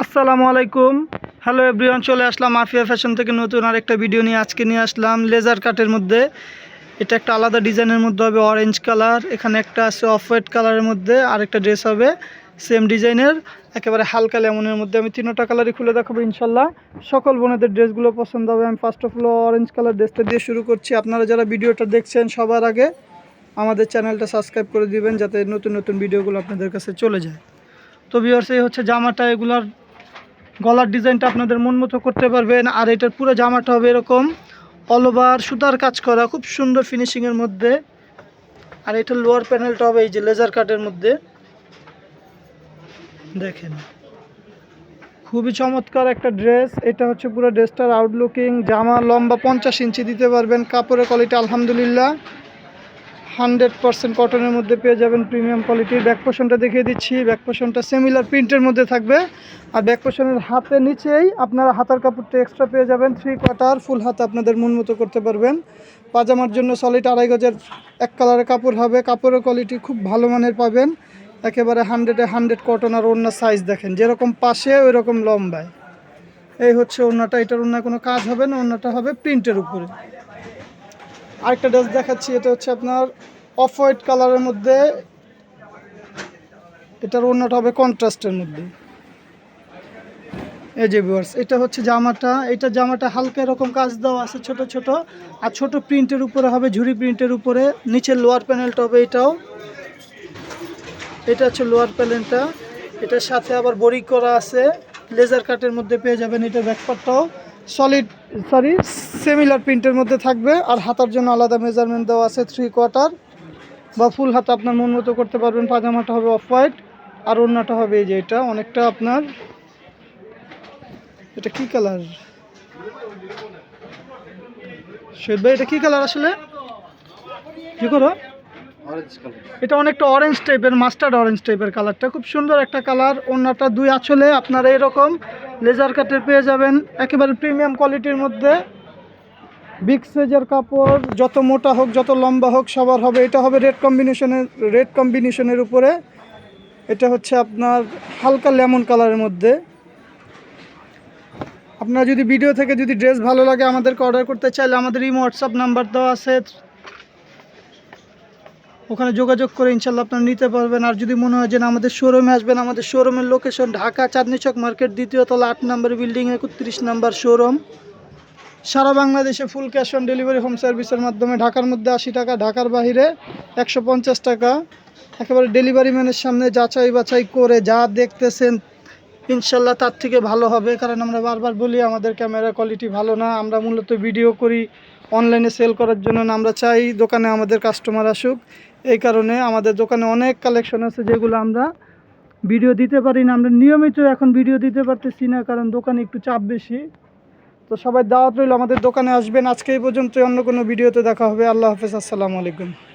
আসসালামু আলাইকুম। Hello everyone চলে আসলাম মাফিয়া ফ্যাশন থেকে নতুন আরেকটা ভিডিও নিয়ে। আজকে নিয়ে আসলাম লেজার কাটের মধ্যে। এটা একটা আলাদা ডিজাইনের মধ্যে হবে অরেঞ্জ কালার এখানে একটা আছে অফ হোয়াইট কালারের মধ্যে, আরেকটা ড্রেস হবে সেম ডিজাইনের একেবারে হালকা লেমনের মধ্যে। আমি তিনোটা কালারই খুলে দেখাবো ইনশাল্লাহ। সকল বোনেদের ড্রেসগুলো পছন্দ হবে। আমি first of all orange colour ড্রেসটা দিয়ে শুরু করছি। আপনারা যারা ভিডিওটা দেখছেন সবার আগে আমাদের চ্যানেলটা সাবস্ক্রাইব করে দিবেন, যাতে নতুন নতুন ভিডিওগুলো আপনাদের কাছে চলে যায়। তো ভিউয়ার্স এই হচ্ছে জামাটা, এগুলার গলার ডিজাইনটা আপনাদের মন মতো করতে পারবেন, আর এটার পুরো জামাটা হবে এরকম অল ওভার সুতার কাজ করা, খুব সুন্দর ফিনিশিংয়ের মধ্যে। আর এটার লোয়ার প্যানেলটা হবে এই যে লেজার কাটের মধ্যে। দেখেন, খুবই চমৎকার একটা ড্রেস এটা হচ্ছে পুরো ড্রেসটার আউটলুকিং জামা লম্বা পঞ্চাশ ইঞ্চি দিতে পারবেন, কাপড়ের কোয়ালিটি আলহামদুলিল্লাহ। হান্ড্রেড পার্সেন্ট কটনের মধ্যে পেয়ে যাবেন প্রিমিয়াম কোয়ালিটির ব্যাক পোষণটা দেখিয়ে দিচ্ছি। ব্যাক পোষণটা সিমিলার প্রিন্টের মধ্যে থাকবে। আর ব্যাক পোষণের হাতে নিচেই আপনারা হাতার কাপড়টা এক্সট্রা পেয়ে যাবেন। থ্রি কোয়ার্টার ফুল হাত আপনাদের মন মতো করতে পারবেন। পাজামার জন্য সলিড আড়াই গজের এক কালারের কাপড় হবে। কাপড়ের কোয়ালিটি খুব ভালো মানের পাবেন। একেবারে হান্ড্রেডে হান্ড্রেড কটন আর ওনার সাইজ দেখেন। যেরকম পাশে ওই রকম লম্বায়। এই হচ্ছে ওনাটা এটার অন্য কোনো কাজ হবে না। ওনাটা হবে প্রিন্টের উপরে। আরেকটা ড্রেস দেখাচ্ছি, এটা হচ্ছে আপনার অফ হোয়াইট কালারের মধ্যে। এটার অন্যটা হবে কন্ট্রাস্টের মধ্যে। এই যে ভিউয়ার্স এটা হচ্ছে জামাটা। এটা জামাটা হালকা এরকম কাজ দেওয়া আছে ছোট ছোট। আর ছোট প্রিন্টের উপরে হবে, ঝুড়ি প্রিন্টের উপরে। নিচের লোয়ার প্যানেলটা হবে এটাও। এটা হচ্ছে লোয়ার প্যানেলটা এটার সাথে আবার বড়ি করা আছে। লেজার কাটের মধ্যে পেয়ে যাবেন এটা ব্যাকপারটাও সলিড সরি সিমিলার প্রিন্টের মধ্যে থাকবে আর হাতার জন্য আলাদা মেজারমেন্ট দেওয়া আছে থ্রি কোয়ার্টার বা ফুল হাতা আপনার মন মতো করতে পারবেন পাজামাটা হবে অফ হোয়াইট আর অন্যটা হবে এই যে এটা অনেকটা আপনার এটা কি কালার শহীদ ভাই এটা কি কালার আসলে? কি করো? এটা অনেকটা অরেঞ্জ টাইপের মাস্টার্ড অরেঞ্জ টাইপের কালারটা খুব সুন্দর একটা কালার অন্যটা দুই আঁচলে আপনার এরকম লেজার কাটের পেয়ে যাবেন। একেবারে প্রিমিয়াম কোয়ালিটির মধ্যে। বিগ সাইজের কাপড়, যত মোটা হোক, যত লম্বা হোক, সবার হবে। এটা হবে রেড কম্বিনেশনের রেড কম্বিনেশনের উপরে। এটা হচ্ছে আপনার হালকা লেমন কালারের মধ্যে। আপনার যদি ভিডিও থেকে যদি ড্রেস ভালো লাগে আমাদেরকে অর্ডার করতে চাইলে আমাদের এই হোয়াটসঅ্যাপ নাম্বার দেওয়া আছে। ওখানে যোগাযোগ করে ইনশাল্লাহ আপনারা নিতে পারবেন। আর যদি মনে হয় যে আমাদের শোরুমে আসবেন, আমাদের শোরুমের লোকেশন ঢাকা চাঁদনি চক মার্কেট, দ্বিতীয় তলা আট নম্বর বিল্ডিং একত্রিশ নম্বর শোরুম সারা বাংলাদেশে full cash on delivery home সার্ভিসের মাধ্যমে ঢাকার মধ্যে আশি টাকা, ঢাকার বাইরে একশো টাকা। একেবারে ডেলিভারি ম্যানের সামনে যাচাই বাছাই করে যা দেখতেছেন ইনশাল্লাহ তার থেকে ভালো হবে। কারণ আমরা বারবার বলি, আমাদের ক্যামেরা কোয়ালিটি ভালো না। আমরা মূলত ভিডিও করি অনলাইনে সেল করার জন্য আমরা চাই দোকানে আমাদের কাস্টমার আসুক। এই কারণে আমাদের দোকানে অনেক কালেকশন আছে যেগুলো আমরা ভিডিও দিতে পারি না। আমরা নিয়মিত এখন ভিডিও দিতে পারতেছি না, কারণ দোকানে একটু চাপ বেশি। তো সবাই দাওয়াত রইল, আমাদের দোকানে আসবেন। আজকে এই পর্যন্ত অন্য কোনো ভিডিওতে দেখা হবে। আল্লাহ হাফেজ, আসসালামু আলাইকুম।